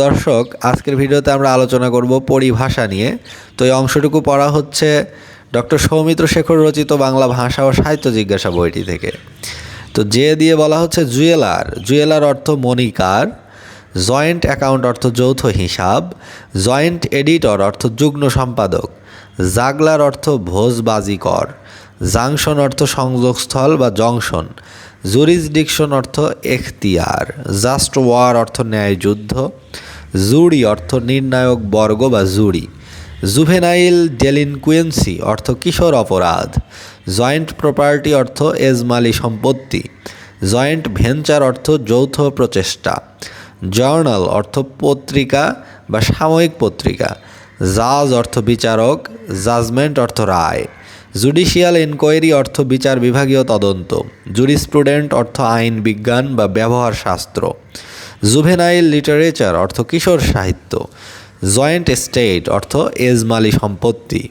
দর্শক, আজকের ভিডিওতে আমরা আলোচনা করব পরিভাষা নিয়ে। তো এই অংশটুকু পড়া হচ্ছে ডক্টর সৌমিত্র শেখর রচিত বাংলা ভাষা ও সাহিত্য জিজ্ঞাসা বইটি থেকে। তো যে দিয়ে বলা হচ্ছে জুয়েলার। জুয়েলার অর্থ মনিকার জয়েন্ট অ্যাকাউন্ট অর্থ যৌথ হিসাব, জয়েন্ট এডিটর অর্থ যুগ্ম সম্পাদক, জাগলার অর্থ ভোজবাজিকর। জাংশন অর্থ সংযোগস্থল বা জংশন। জুরিসডিকশন অর্থ এখতিয়ার। জাস্ট ওয়ার অর্থ ন্যায় যুদ্ধ জুরি অর্থ নির্ণায়ক বর্গ বা জুরি। জুভেনাইল ডেলিনকুয়েন্সি অর্থ কিশোর অপরাধ। জয়েন্ট প্রপার্টি অর্থ এজমালি সম্পত্তি। জয়েন্ট ভেঞ্চার অর্থ যৌথ প্রচেষ্টা। জার্নাল অর্থ পত্রিকা বা সাময়িক পত্রিকা। জাজ অর্থ বিচারক। জাজমেন্ট অর্থ রায়। জুডিশিয়াল এনকোয়ারি অর্থ বিচার বিভাগীয় তদন্ত, জুরিস্প্রুডেন্ট অর্থ আইন বিজ্ঞান বা ব্যবহার শাস্ত্র, জুভেনাইল লিটারেচার অর্থ কিশোর সাহিত্য, জয়েন্ট স্টেট অর্থ এজমালি সম্পত্তি।